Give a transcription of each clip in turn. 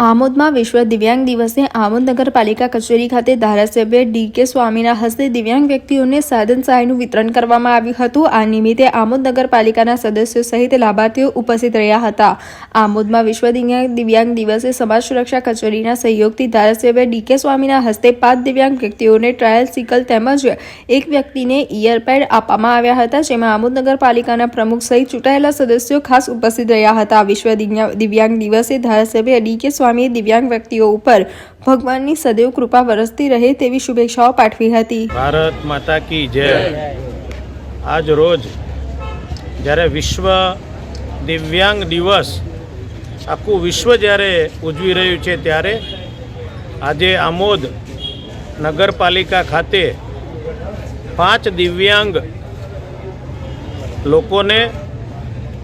આમોદમાં વિશ્વ દિવ્યાંગ દિવસે આમોદ નગરપાલિકા કચેરી ખાતે ધારાસભ્ય ડી કે સ્વામીના હસ્તે દિવ્યાંગ વ્યક્તિઓને સાધન સહાયનું વિતરણ કરવામાં આવ્યું હતું. આ નિમિત્તે આમોદ નગરપાલિકાના સદસ્યો સહિત લાભાર્થીઓ ઉપસ્થિત રહ્યા હતા. આમોદમાં વિશ્વ દિવ્યાંગ દિવસે સમાજ સુરક્ષા કચેરીના સહયોગથી ધારાસભ્ય ડી કે સ્વામીના હસ્તે પાંચ દિવ્યાંગ વ્યક્તિઓને ટ્રાયલ સિકલ તેમજ એક વ્યક્તિને ઇયરપેડ આપવામાં આવ્યા હતા, જેમાં આમોદ નગરપાલિકાના પ્રમુખ સહિત ચૂંટાયેલા સદસ્યો ખાસ ઉપસ્થિત રહ્યા હતા. વિશ્વ દિવ્યા- દિવ્યાંગ દિવસે ધારાસભ્ય ડી કે સ્વામીએ દિવ્યાંગ વ્યક્તિઓ ઉપર ભગવાનની સદૈવ કૃપા વરસતી રહે તેવી શુભેચ્છાઓ પાઠવી હતી. ભારત માતા કી જય. આજ રોજ જ્યારે વિશ્વ દિવ્યાંગ દિવસ આખું વિશ્વ જ્યારે ઉજવી રહ્યું છે ત્યારે આજે આમોદ નગરપાલિકા ખાતે પાંચ દિવ્યાંગ લોકોને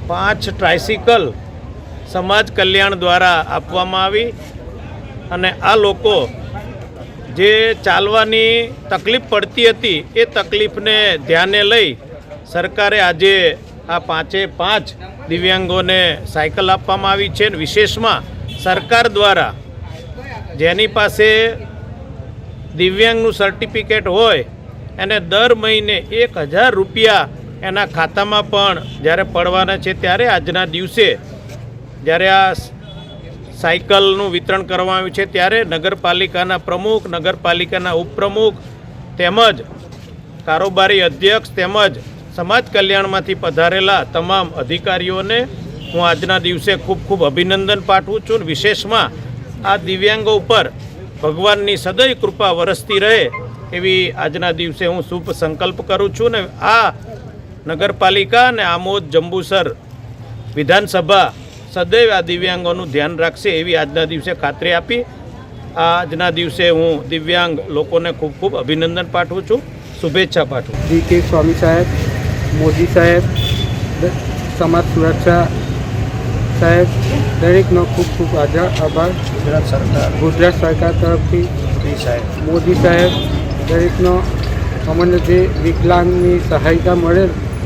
પાંચ ટ્રાયસિકલ સમાજ કલ્યાણ દ્વારા આપવામાં આવી અને આ લોકો જે ચાલવાની તકલીફ પડતી હતી, એ તકલીફને ધ્યાને લઈ સરકારે આજે આ પાંચે પાંચ દિવ્યાંગોને સાયકલ આપવામાં આવી છે અને વિશેષમાં સરકાર દ્વારા જેની પાસે દિવ્યાંગનું સર્ટિફિકેટ હોય, એને દર મહિને એક હજાર રૂપિયા એના ખાતામાં પણ જ્યારે પડવાના છે, ત્યારે આજના દિવસે જ્યારે આ સાયકલનું વિતરણ કરવામાં આવ્યું છે, ત્યારે નગરપાલિકાના પ્રમુખ, નગરપાલિકાના ઉપપ્રમુખ તેમજ કારોબારી અધ્યક્ષ તેમજ સમાજ કલ્યાણમાંથી પધારેલા તમામ અધિકારીઓને હું આજના દિવસે ખૂબ ખૂબ અભિનંદન પાઠવું છું. વિશેષમાં આ દિવ્યાંગો ઉપર ભગવાનની સદૈવ કૃપા વરસતી રહે એવી આજના દિવસે હું શુભ સંકલ્પ કરું છું ને આ નગરપાલિકા અને આમોદ જંબુસર વિધાનસભા સદૈવ આ દિવ્યાંગોનું ધ્યાન રાખશે એવી આજના દિવસે ખાતરી આપી. આજના દિવસે હું દિવ્યાંગ લોકોને ખૂબ ખૂબ અભિનંદન પાઠવું છું. શુભેચ્છા પાઠવું જી કે સ્વામી સાહેબ મોદી સાહેબ સમાજ સુરક્ષા સાહેબ દરેકનો ખૂબ ખૂબ આજા આભાર. ગુજરાત સરકાર. ગુજરાત સરકાર તરફથી સાહેબ. મોદી સાહેબ દરેકનો અમને જે વિકલાંગની સહાયતા મળેલ